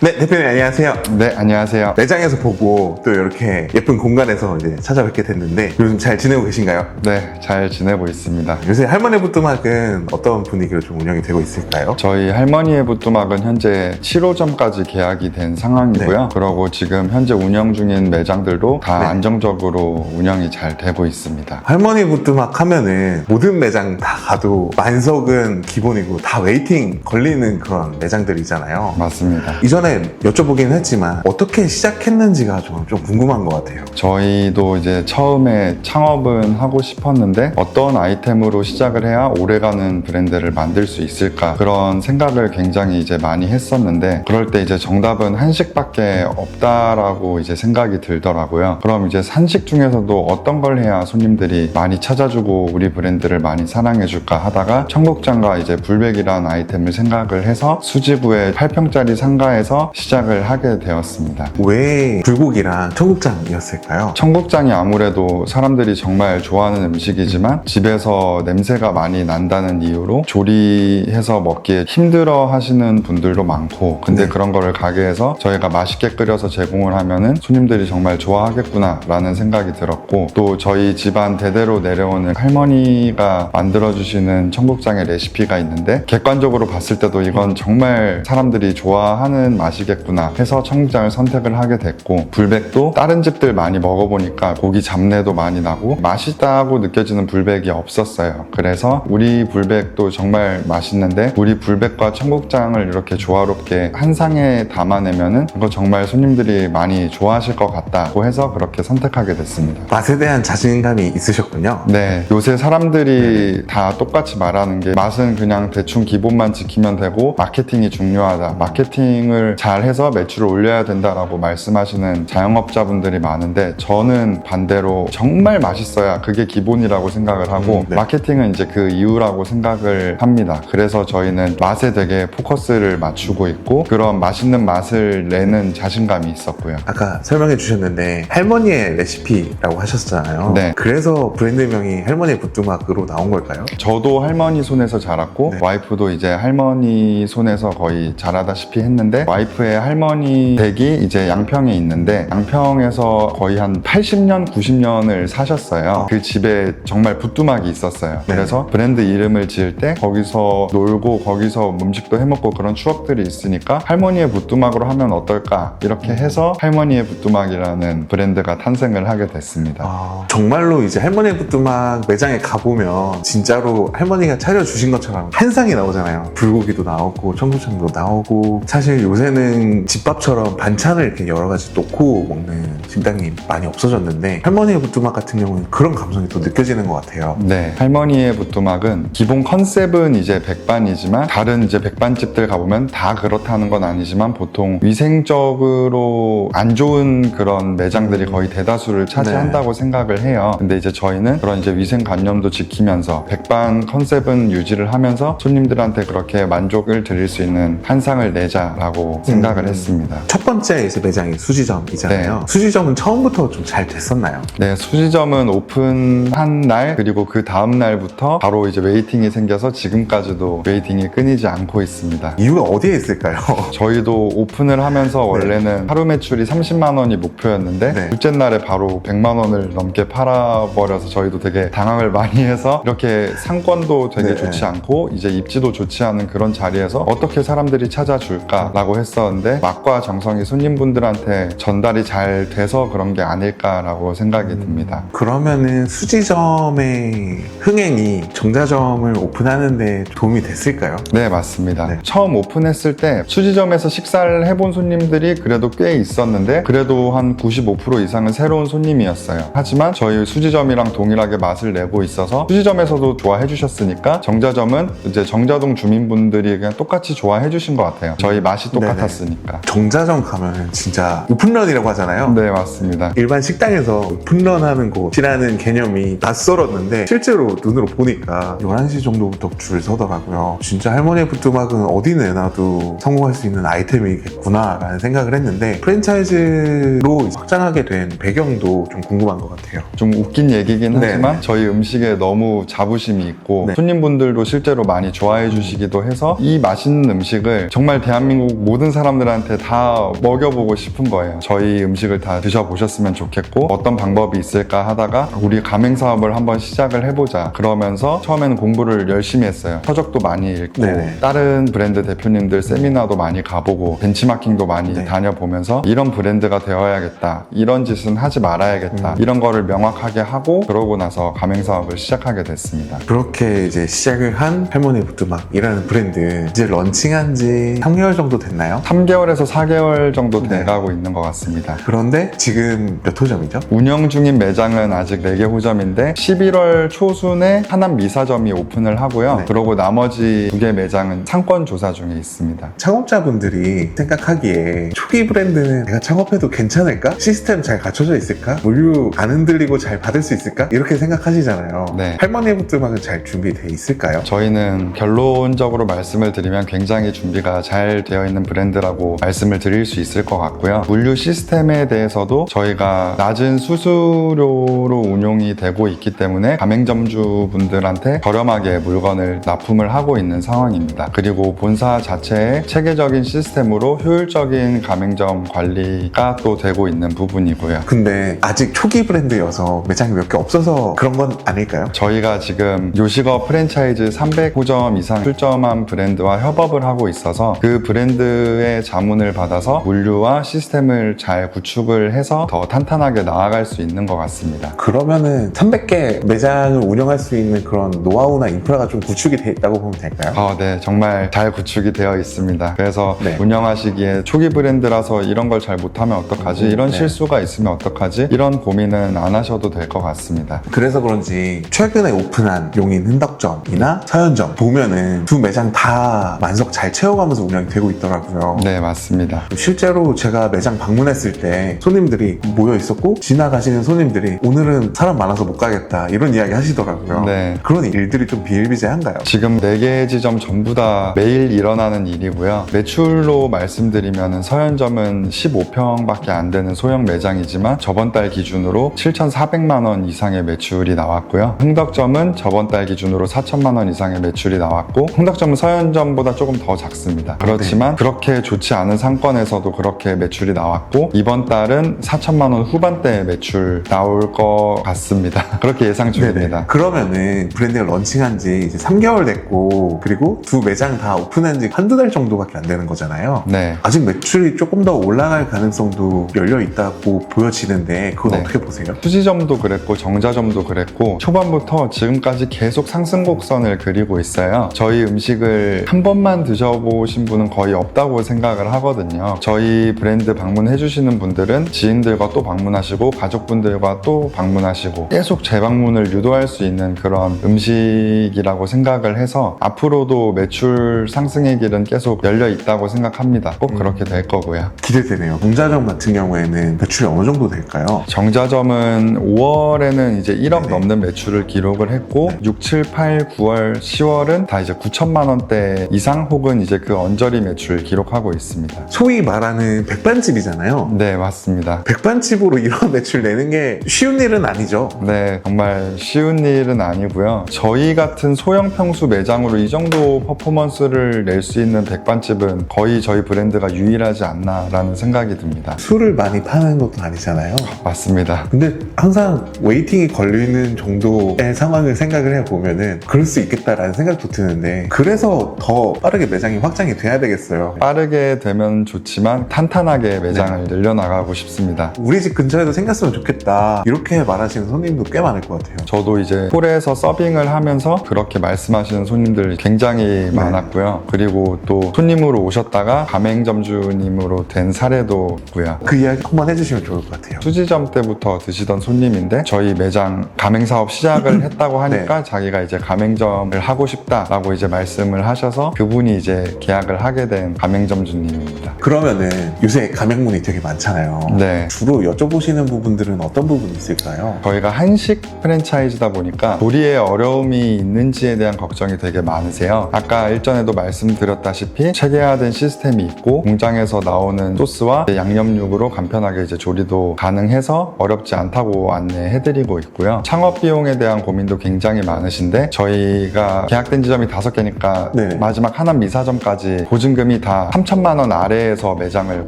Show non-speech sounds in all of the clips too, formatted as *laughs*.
네, 대표님 안녕하세요. 네, 안녕하세요. 매장에서 보고 또 이렇게 예쁜 공간에서 이제 찾아뵙게 됐는데 요즘 잘 지내고 계신가요? 네, 잘 지내고 있습니다. 요새 할머니 부뚜막은 어떤 분위기로 좀 운영이 되고 있을까요? 저희 할머니의 부뚜막은 현재 7호점까지 계약이 된 상황이고요. 그러고 지금 현재 운영 중인 매장들도 다 네. 안정적으로 운영이 잘 되고 있습니다. 할머니 부뚜막 하면은 모든 매장 다 가도 만석은 기본이고 다 웨이팅 걸리는 그런 매장들이잖아요. 맞습니다. 이전에 여쭤보긴 했지만 어떻게 시작했는지가 좀, 좀 궁금한 것 같아요. 저희도 이제 처음에 창업은 하고 싶었는데 어떤 아이템으로 시작을 해야 오래가는 브랜드를 만들 수 있을까 그런 생각을 굉장히 이제 많이 했었는데 그럴 때 이제 정답은 한식밖에 없다라고 이제 생각이 들더라고요. 그럼 이제 한식 중에서도 어떤 걸 해야 손님들이 많이 찾아주고 우리 브랜드를 많이 사랑해줄까 하다가 청국장과 이제 불백이라는 아이템을 생각을 해서 수지구의 8평짜리 상가에서 시작을 하게 되었습니다. 왜 불고기랑 청국장이었을까요? 청국장이 아무래도 사람들이 정말 좋아하는 음식이지만 집에서 냄새가 많이 난다는 이유로 조리해서 먹기에 힘들어 하시는 분들도 많고 근데 네. 그런 거를 가게에서 저희가 맛있게 끓여서 제공을 하면은 손님들이 정말 좋아하겠구나 라는 생각이 들었고 또 저희 집안 대대로 내려오는 할머니가 만들어주시는 청국장의 레시피가 있는데 객관적으로 봤을 때도 이건 정말 사람들이 좋아하는 맛이겠구나 해서 청국장을 선택을 하게 됐고 불백도 다른 집들 많이 먹어보니까 고기 잡내도 많이 나고 맛있다고 느껴지는 불백이 없었어요. 그래서 우리 불백도 정말 맛있는데 우리 불백과 청국장을 이렇게 조화롭게 한 상에 담아내면은 이거 정말 손님들이 많이 좋아하실 것 같다고 해서 그렇게 선택하게 됐습니다. 맛에 대한 자신감이 있으셨군요. 네, 요새 사람들이 다 똑같이 말하는 게 맛은 그냥 대충 기본만 지키면 되고 마케팅이 중요하다. 마케팅을 잘 해서 매출을 올려야 된다라고 말씀하시는 자영업자분들이 많은데 저는 반대로 정말 맛있어야 그게 기본이라고 생각을 하고 음, 네. 마케팅은 이제 그 이유라고 생각을 합니다. 그래서 저희는 맛에 되게 포커스를 맞추고 있고 그런 맛있는 맛을 내는 자신감이 있었고요. 아까 설명해 주셨는데 할머니의 레시피라고 하셨잖아요. 네. 그래서 브랜드명이 할머니 부뚜막으로 나온 걸까요? 저도 할머니 손에서 자랐고 네. 와이프도 이제 할머니 손에서 거의 자라다시피 했는데 와이프 의 할머니 댁이 이제 양평에 있는데 양평에서 거의 한 80년, 90년을 사셨어요. 어. 그 집에 정말 부뚜막이 있었어요. 네. 그래서 브랜드 이름을 지을 때 거기서 놀고 거기서 음식도 해먹고 그런 추억들이 있으니까 할머니의 부뚜막으로 하면 어떨까 이렇게 해서 할머니의 부뚜막이라는 브랜드가 탄생을 하게 됐습니다. 아, 정말로 이제 할머니 부뚜막 매장에 가보면 진짜로 할머니가 차려주신 것처럼 한 상이 나오잖아요. 불고기도 나오고 청국장도 나오고 사실 요새 는 집밥처럼 반찬을 이렇게 여러 가지 놓고 먹는 식당이 많이 없어졌는데 할머니의 부뚜막 같은 경우는 그런 감성이 또 느껴지는 것 같아요. 네, 할머니의 부뚜막은 기본 컨셉은 이제 백반이지만 다른 이제 백반집들 가보면 다 그렇다는 건 아니지만 보통 위생적으로 안 좋은 그런 매장들이 거의 대다수를 차지한다고 생각을 해요. 근데 이제 저희는 그런 이제 위생관념도 지키면서 백반 컨셉은 유지를 하면서 손님들한테 그렇게 만족을 드릴 수 있는 한 상을 내자라고 생각을 음. 했습니다. 첫 번째 이제 매장이 수지점이잖아요. 네. 수지점은 처음부터 좀 잘 됐었나요? 네, 수지점은 오픈한 날 그리고 그 다음 날부터 바로 이제 웨이팅이 생겨서 지금까지도 웨이팅이 끊이지 않고 있습니다. 이유가 어디에 있을까요? *laughs* 저희도 오픈을 하면서 원래는 하루 매출이 30만 원이 목표였는데 네. 둘째 날에 바로 100만 원을 넘게 팔아버려서 저희도 되게 당황을 많이 해서 이렇게 상권도 되게 네. 좋지 않고 이제 입지도 좋지 않은 그런 자리에서 어떻게 사람들이 찾아줄까라고 했었는데 맛과 정성이 손님분들한테 전달이 잘 돼서 그런 게 아닐까라고 생각이 듭니다. 그러면은 수지점의 흥행이 정자점을 오픈하는데 도움이 됐을까요? 네, 맞습니다. 네. 처음 오픈했을 때 수지점에서 식사를 해본 손님들이 그래도 꽤 있었는데 그래도 한 95% 이상은 새로운 손님이었어요. 하지만 저희 수지점이랑 동일하게 맛을 내고 있어서 수지점에서도 좋아해 주셨으니까 정자점은 이제 정자동 주민분들이 그냥 똑같이 좋아해 주신 것 같아요. 저희 맛이. 똑같 았으니까. 정자점 가면 진짜 오픈런이라고 하잖아요. 네, 맞습니다. 일반 식당에서 오픈런 하는 곳이라는 개념이 낯설었는데 실제로 눈으로 보니까 11시 정도부터 줄 서더라고요. 진짜 할머니의 부뚜막은 어디 내놔도 성공할 수 있는 아이템이겠구나 라는 생각을 했는데 프랜차이즈로 확장하게 된 배경도 좀 궁금한 것 같아요. 좀 웃긴 얘기긴 네. 하지만 저희 음식에 너무 자부심이 있고 네. 손님분들도 실제로 많이 좋아해 주시기도 해서 이 맛있는 음식을 정말 대한민국 모든 모든 사람들한테 다 먹여보고 싶은 거예요. 저희 음식을 다 드셔보셨으면 좋겠고 어떤 방법이 있을까 하다가 우리 가맹 사업을 한번 시작을 해보자. 그러면서 처음에는 공부를 열심히 했어요. 서적도 많이 읽고 네네. 다른 브랜드 대표님들 세미나도 많이 가보고 벤치마킹도 많이 네. 다녀보면서 이런 브랜드가 되어야겠다. 이런 짓은 하지 말아야겠다. 음. 이런 거를 명확하게 하고 그러고 나서 가맹 사업을 시작하게 됐습니다. 그렇게 이제 시작을 한 할머니 부뚜막이라는 브랜드 이제 런칭한 지 3개월 정도 됐나요? 3개월에서 4개월 정도 네. 돼가고 있는 것 같습니다. 그런데 지금 몇 호점이죠? 운영 중인 매장은 아직 4개 호점인데 11월 초순에 하남 미사점이 오픈을 하고요. 네. 그리고 나머지 2개 매장은 상권 조사 중에 있습니다. 창업자분들이 생각하기에 초기 브랜드는 내가 창업해도 괜찮을까? 시스템 잘 갖춰져 있을까? 물류 안 흔들리고 잘 받을 수 있을까? 이렇게 생각하시잖아요. 네. 할머니 부뚜막은 잘 준비돼 있을까요? 저희는 결론적으로 말씀을 드리면 굉장히 준비가 잘 되어 있는 브랜드 라고 말씀을 드릴 수 있을 것 같고요. 물류 시스템에 대해서도 저희가 낮은 수수료로 운용이 되고 있기 때문에 가맹점주 분들한테 저렴하게 물건을 납품을 하고 있는 상황입니다. 그리고 본사 자체의 체계적인 시스템으로 효율적인 가맹점 관리가 또 되고 있는 부분이고요. 근데 아직 초기 브랜드여서 매장이 몇 개 없어서 그런 건 아닐까요? 저희가 지금 요식업 프랜차이즈 300호점 이상 출점한 브랜드와 협업을 하고 있어서 그 브랜드 의 자문을 받아서 물류와 시스템을 잘 구축을 해서 더 탄탄하게 나아갈 수 있는 것 같습니다. 그러면은 300개 매장을 운영할 수 있는 그런 노하우나 인프라가 좀 구축이 돼 있다고 보면 될까요? 아, 네. 정말 잘 구축이 되어 있습니다. 그래서 네. 운영하시기에 초기 브랜드라서 이런 걸 잘 못하면 어떡하지? 음, 이런 네. 실수가 있으면 어떡하지? 이런 고민은 안 하셔도 될 것 같습니다. 그래서 그런지 최근에 오픈한 용인 흔덕점이나 서현점 보면은 두 매장 다 만석 잘 채워가면서 운영이 되고 있더라고요. 네, 맞습니다. 실제로 제가 매장 방문했을 때 손님들이 모여 있었고 지나가시는 손님들이 오늘은 사람 많아서 못 가겠다 이런 이야기 하시더라고요. 네. 그런 일들이 좀 비일비재한가요? 지금 4개 지점 전부 다 매일 일어나는 일이고요. 매출로 말씀드리면 서현점은 15평밖에 안 되는 소형 매장이지만 저번 달 기준으로 7,400만 원 이상의 매출이 나왔고요. 흥덕점은 저번 달 기준으로 4천만 원 이상의 매출이 나왔고 흥덕점은 서현점보다 조금 더 작습니다. 그렇지만 그렇게 좋지 않은 상권에서도 그렇게 매출이 나왔고 이번 달은 4천만 원 후반대 매출 나올 것 같습니다. *laughs* 그렇게 예상 중입니다. 그러면은 브랜드가 런칭한 지 이제 3개월 됐고 그리고 두 매장 다 오픈한 지 한두 달 정도밖에 안 되는 거잖아요. 네. 아직 매출이 조금 더 올라갈 가능성도 열려 있다고 보여지는데 그건 네. 어떻게 보세요? 수지점도 그랬고 정자점도 그랬고 초반부터 지금까지 계속 상승 곡선을 그리고 있어요. 저희 음식을 한 번만 드셔보신 분은 거의 없다고 생각을 하거든요. 저희 브랜드 방문해 주시는 분들은 지인들과 또 방문하시고 가족분들과 또 방문하시고 계속 재방문을 유도할 수 있는 그런 음식이라고 생각을 해서 앞으로도 매출 상승의 길은 계속 열려 있다고 생각합니다. 꼭 그렇게 될 거고요. 기대되네요. 공자점 같은 경우에는 매출이 어느 정도 될까요? 정자점은 5월에는 이제 1억 네. 넘는 매출을 기록을 했고 네. 6, 7, 8, 9월, 10월은 다 이제 9천만 원대 이상 혹은 이제 그 언저리 매출 기록 하고 있습니다. 소위 말하는 백반집이잖아요. 네, 맞습니다. 백반집으로 *laughs* 이런 매출 내는 게 쉬운 일은 아니죠. 네, 정말 쉬운 일은 아니고요. 저희 같은 소형 평수 매장으로 이 정도 퍼포먼스를 낼 수 있는 백반집은 거의 저희 브랜드가 유일하지 않나라는 생각이 듭니다. 술을 많이 파는 것도 아니잖아요. 맞습니다. 근데 항상 웨이팅이 걸리는 정도의 상황을 생각을 해보면은 그럴 수 있겠다라는 생각도 드는데 그래서 더 빠르게 매장이 확장이 돼야 되겠어요. 빠르 게 되면 좋지만 탄탄하게 매장을 늘려나가고 싶습니다. 우리 집 근처에도 생겼으면 좋겠다 이렇게 말하시는 손님도 꽤 많을 것 같아요. 저도 이제 홀에서 서빙을 하면서 그렇게 말씀하시는 손님들이 굉장히 많았고요. 그리고 또 손님으로 오셨다가 가맹점주님으로 된 사례도 있고요. 그 이야기 한번 해주시면 좋을 것 같아요. 수지점 때부터 드시던 손님인데 저희 매장 가맹 사업 시작을 *laughs* 했다고 하니까 자기가 이제 가맹점을 하고 싶다라고 이제 말씀을 하셔서 그분이 이제 계약을 하게 된 가맹 점주님입니다. 그러면은 요새 가맹문이 되게 많잖아요. 네. 주로 여쭤보시는 부분들은 어떤 부분이 있을까요? 저희가 한식 프랜차이즈다 보니까 조리에 어려움이 있는지에 대한 걱정이 되게 많으세요. 아까 일전에도 말씀드렸다시피 체계화된 시스템이 있고 공장에서 나오는 소스와 양념육으로 간편하게 이제 조리도 가능해서 어렵지 않다고 안내해드리고 있고요. 창업 비용에 대한 고민도 굉장히 많으신데 저희가 계약된 지점이 다섯 개니까 네. 마지막 하남 미사점까지 보증금이 다 3천만 원 아래에서 매장을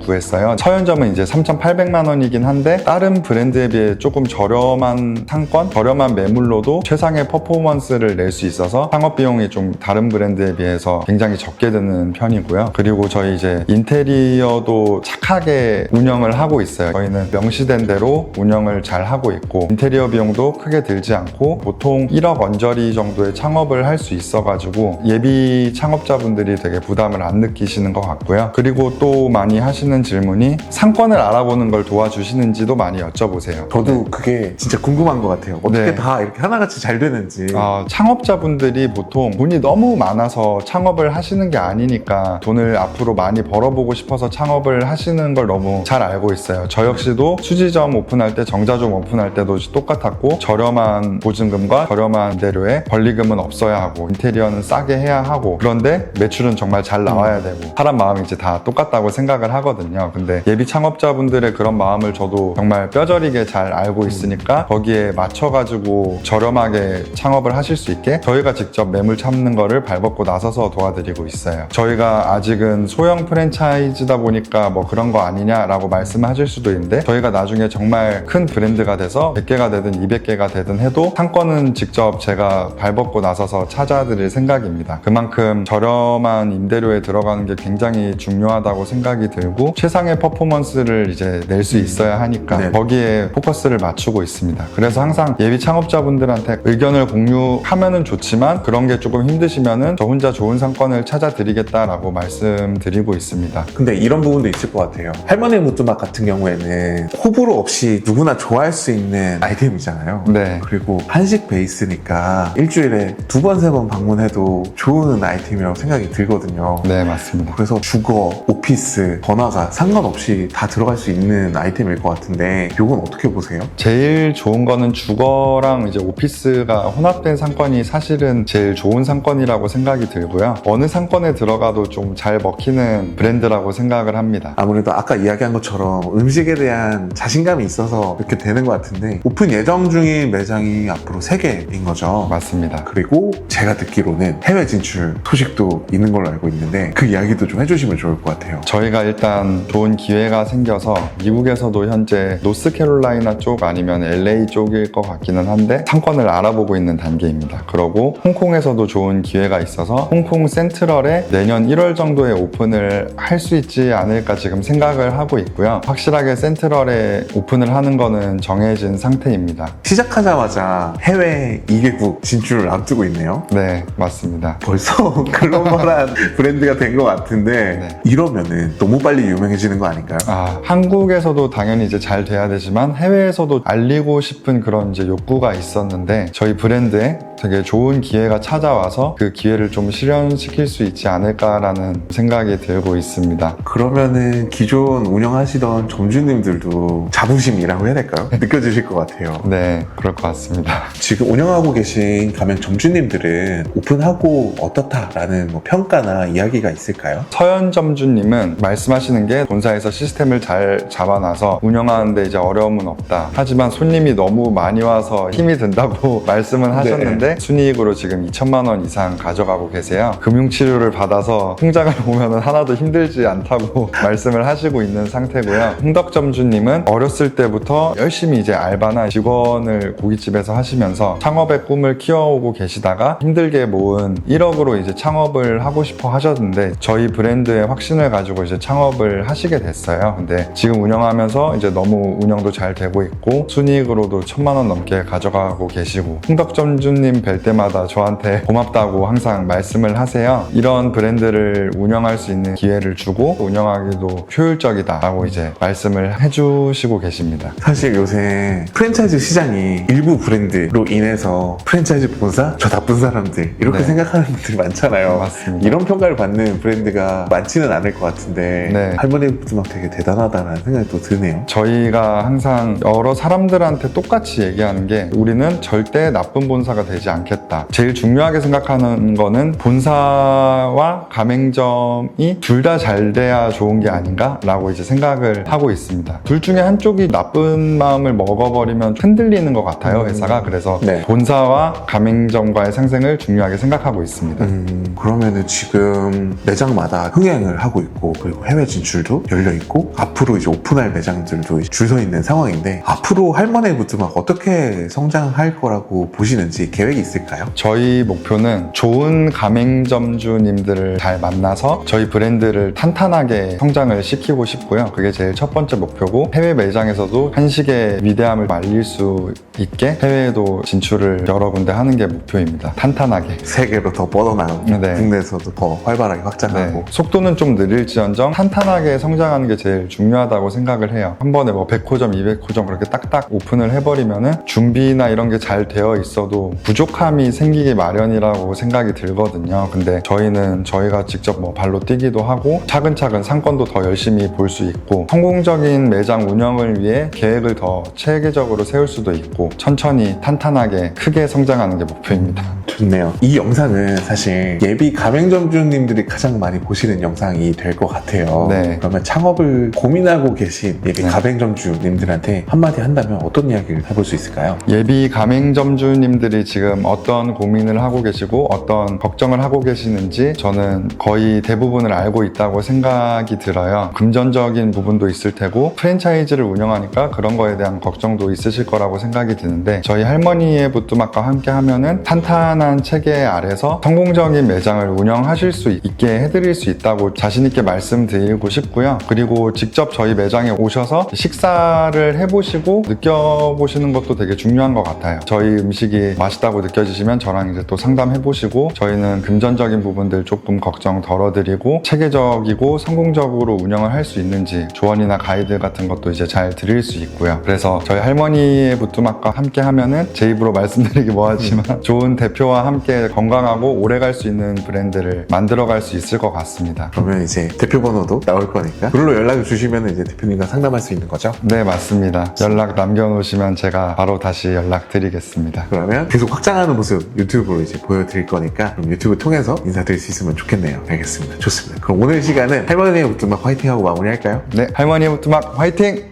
구했어요. 서현점은 이제 3,800만 원이긴 한데 다른 브랜드에 비해 조금 저렴한 상권, 저렴한 매물로도 최상의 퍼포먼스를 낼 수 있어서 창업 비용이 좀 다른 브랜드에 비해서 굉장히 적게 드는 편이고요. 그리고 저희 이제 인테리어도 착하게 운영을 하고 있어요. 저희는 명시된 대로 운영을 잘 하고 있고 인테리어 비용도 크게 들지 않고 보통 1억 언저리 정도의 창업을 할 수 있어가지고 예비 창업자분들이 되게 부담을 안 느끼시는 것 같고 요. 그리고 또 많이 하시는 질문이 상권을 알아보는 걸 도와주시는지도 많이 여쭤보세요. 저도 그게 진짜 궁금한 것 같아요. 어떻게 네. 다 이렇게 하나같이 잘 되는지. 아, 창업자분들이 보통 돈이 너무 많아서 창업을 하시는 게 아니니까 돈을 앞으로 많이 벌어보고 싶어서 창업을 하시는 걸 너무 잘 알고 있어요. 저 역시도 수지점 오픈할 때, 정자점 오픈할 때도 똑같았고 저렴한 보증금과 저렴한 대료에 권리금은 없어야 하고 인테리어는 싸게 해야 하고 그런데 매출은 정말 잘 나와야 되고 사람 마음 이 이제 다 똑같다고 생각을 하거든요. 근데 예비 창업자분들의 그런 마음을 저도 정말 뼈저리게 잘 알고 있으니까 거기에 맞춰가지고 저렴하게 창업을 하실 수 있게 저희가 직접 매물 찾는 거를 발벗고 나서서 도와드리고 있어요. 저희가 아직은 소형 프랜차이즈다 보니까 뭐 그런 거 아니냐라고 말씀하실 수도 있는데 저희가 나중에 정말 큰 브랜드가 돼서 100개가 되든 200개가 되든 해도 상권은 직접 제가 발벗고 나서서 찾아드릴 생각입니다. 그만큼 저렴한 임대료에 들어가는 게 굉장히 중요하다고 생각이 들고 최상의 퍼포먼스를 이제 낼 수 있어야 하니까 네. 거기에 포커스를 맞추고 있습니다. 그래서 항상 예비 창업자분들한테 의견을 공유하면은 좋지만 그런 게 조금 힘드시면은 저 혼자 좋은 상권을 찾아드리겠다라고 말씀드리고 있습니다. 근데 이런 부분도 있을 것 같아요. 할머니 무뚜막 같은 경우에는 호불호 없이 누구나 좋아할 수 있는 아이템이잖아요. 네. 그리고 한식 베이스니까 일주일에 두 번, 세 번 방문해도 좋은 아이템이라고 생각이 들거든요. 네, 맞습니다. 그래서 주거, 오피스, 번화가 상관없이 다 들어갈 수 있는 아이템일 것 같은데 이건 어떻게 보세요? 제일 좋은 거는 주거랑 이제 오피스가 혼합된 상권이 사실은 제일 좋은 상권이라고 생각이 들고요. 어느 상권에 들어가도 좀 잘 먹히는 브랜드라고 생각을 합니다. 아무래도 아까 이야기한 것처럼 음식에 대한 자신감이 있어서 이렇게 되는 것 같은데 오픈 예정 중인 매장이 앞으로 3개인 거죠. 맞습니다. 그리고 제가 듣기로는 해외 진출 소식도 있는 걸로 알고 있는데 그 이야기도 좀 해주 시면 좋을 것 같아요. 저희가 일단 좋은 기회가 생겨서 미국에서도 현재 노스캐롤라이나 쪽 아니면 LA 쪽일 것 같기는 한데 상권을 알아보고 있는 단계입니다. 그러고 홍콩에서도 좋은 기회가 있어서 홍콩 센트럴에 내년 1월 정도에 오픈을 할 수 있지 않을까 지금 생각을 하고 있고요. 확실하게 센트럴에 오픈을 하는 거는 정해진 상태입니다. 시작하자마자 해외 2개국 진출을 앞두고 있네요. 네, 맞습니다. 벌써 *laughs* 글로벌한 브랜드가 된 것 같은데 네. 이러면은 너무 빨리 유명해지는 거 아닐까요? 아, 한국에서도 당연히 이제 잘 돼야 되지만 해외에서도 알리고 싶은 그런 이제 욕구가 있었는데 저희 브랜드에 되게 좋은 기회가 찾아와서 그 기회를 좀 실현시킬 수 있지 않을까라는 생각이 들고 있습니다. 그러면은 기존 운영하시던 점주님들도 자부심이라고 해야 될까요? *laughs* 느껴지실 것 같아요. 네, 그럴 것 같습니다. 지금 운영하고 계신 가면 점주님들은 오픈하고 어떻다라는 뭐 평가나 이야기가 있을까요? 서현 점주님은 말씀하시는 게 본사에서 시스템을 잘 잡아놔서 운영하는데 이제 어려움은 없다. 하지만 손님이 너무 많이 와서 힘이 든다고 *laughs* 말씀은 하셨는데 순이익으로 지금 2천만 원 이상 가져가고 계세요. 금융치료를 받아서 통장을 *laughs* 보면 하나도 힘들지 않다고 *laughs* 말씀을 하시고 있는 상태고요. 흥덕 점주님은 어렸을 때부터 열심히 이제 알바나 직원을 고깃집에서 하시면서 창업의 꿈을 키워오고 계시다가 힘들게 모은 1억으로 이제 창업을 하고 싶어 하셨는데 저희 브랜드 에 확신을 가지고 이제 창업을 하시게 됐어요. 근데 지금 운영하면서 이제 너무 운영도 잘 되고 있고 순이익으로도 천만 원 넘게 가져가고 계시고 흥덕 점주님 뵐 때마다 저한테 고맙다고 항상 말씀을 하세요. 이런 브랜드를 운영할 수 있는 기회를 주고 운영하기도 효율적이다라고 이제 말씀을 해주시고 계십니다. 사실 요새 프랜차이즈 시장이 일부 브랜드로 인해서 프랜차이즈 본사? 저 나쁜 사람들 이렇게 네. 생각하는 분들이 많잖아요. 맞습니다. 이런 평가를 받는 브랜드가 많지는 않을 것 같은데 네. 할머니부터 막 되게 대단하다는 생각이 또 드네요. 저희가 항상 여러 사람들한테 똑같이 얘기하는 게 우리는 절대 나쁜 본사가 되지 않겠다. 제일 중요하게 생각하는 거는 본사와 가맹점이 둘 다 잘 돼야 좋은 게 아닌가라고 이제 생각을 하고 있습니다. 둘 중에 한쪽이 나쁜 마음을 먹어버리면 흔들리는 것 같아요, 회사가. 그래서 네. 본사와 가맹점과의 상생을 중요하게 생각하고 있습니다. 음, 그러면은 지금 매장마다 흥행을 하고 있고 그리고 해외 진출도 열려 있고 앞으로 이제 오픈할 매장들도 줄 서 있는 상황인데 앞으로 할머니 부뚜막 어떻게 성장할 거라고 보시는지 계획이 있을까요? 저희 목표는 좋은 가맹점주님들을 잘 만나서 저희 브랜드를 탄탄하게 성장을 시키고 싶고요. 그게 제일 첫 번째 목표고 해외 매장에서도 한식의 위대함을 알릴 수 있게 해외에도 진출을 여러 군데 하는 게 목표입니다. 탄탄하게. 세계로 더 뻗어나가고 네. 국내에서도 더 활발하게 확장하고 네. 속도는 좀 느릴지언정 탄탄하게 성장하는 게 제일 중요하다고 생각을 해요. 한 번에 뭐 100호점, 200호점 그렇게 딱딱 오픈을 해버리면은 준비나 이런 게 잘 되어 있어도 부족함이 생기기 마련이라고 생각이 들거든요. 근데 저희는 저희가 직접 뭐 발로 뛰기도 하고 차근차근 상권도 더 열심히 볼 수 있고 성공적인 매장 운영을 위해 계획을 더 체계적으로 세울 수도 있고 천천히 탄탄하게 크게 성장하는 게 목표입니다. 좋네요. 이 영상은 사실 예비 가맹점주님들이 가장 많이 보시는 영상이 될 것 같아요. 네. 그러면 창업을 고민하고 계신 예비 네. 가맹점주님들한테 한마디 한다면 어떤 이야기를 해볼 수 있을까요? 예비 가맹점주님들이 지금 어떤 고민을 하고 계시고 어떤 걱정을 하고 계시는지 저는 거의 대부분을 알고 있다고 생각이 들어요. 금전적인 부분도 있을 테고 프랜차이즈를 운영하니까 그런 거에 대한 걱정도 있으실 거라고 생각이 드는데 저희 할머니의 부뚜막과 함께 하면은 탄탄한 체계 아래서 성공적인 매장을 운영하실 수 있게 해드릴 수 있다 고 자신있게 말씀드리고 싶고요. 그리고 직접 저희 매장에 오셔서 식사를 해보시고 느껴보시는 것도 되게 중요한 것 같아요. 저희 음식이 맛있다고 느껴지시면 저랑 이제 또 상담해보시고 저희는 금전적인 부분들 조금 걱정 덜어드리고 체계적이고 성공적으로 운영을 할 수 있는지 조언이나 가이드 같은 것도 이제 잘 드릴 수 있고요. 그래서 저희 할머니의 부뚜막과 함께 하면은 제 입으로 *laughs* 말씀드리기 뭐하지만 좋은 대표와 함께 건강하고 오래 갈 수 있는 브랜드를 만들어 갈 수 있을 것 같습니다. 그러면 이제 대표 번호도 나올 거니까 글로 연락을 주시면 이제 대표님과 상담할 수 있는 거죠. 네, 맞습니다. 연락 남겨놓으시면 제가 바로 다시 연락드리겠습니다. 그러면 계속 확장하는 모습 유튜브로 이제 보여드릴 거니까 그럼 유튜브 통해서 인사드릴 수 있으면 좋겠네요. 알겠습니다. 좋습니다. 그럼 오늘 시간은 할머니의 부뚜막 화이팅하고 마무리할까요? 네, 할머니의 부뚜막 화이팅!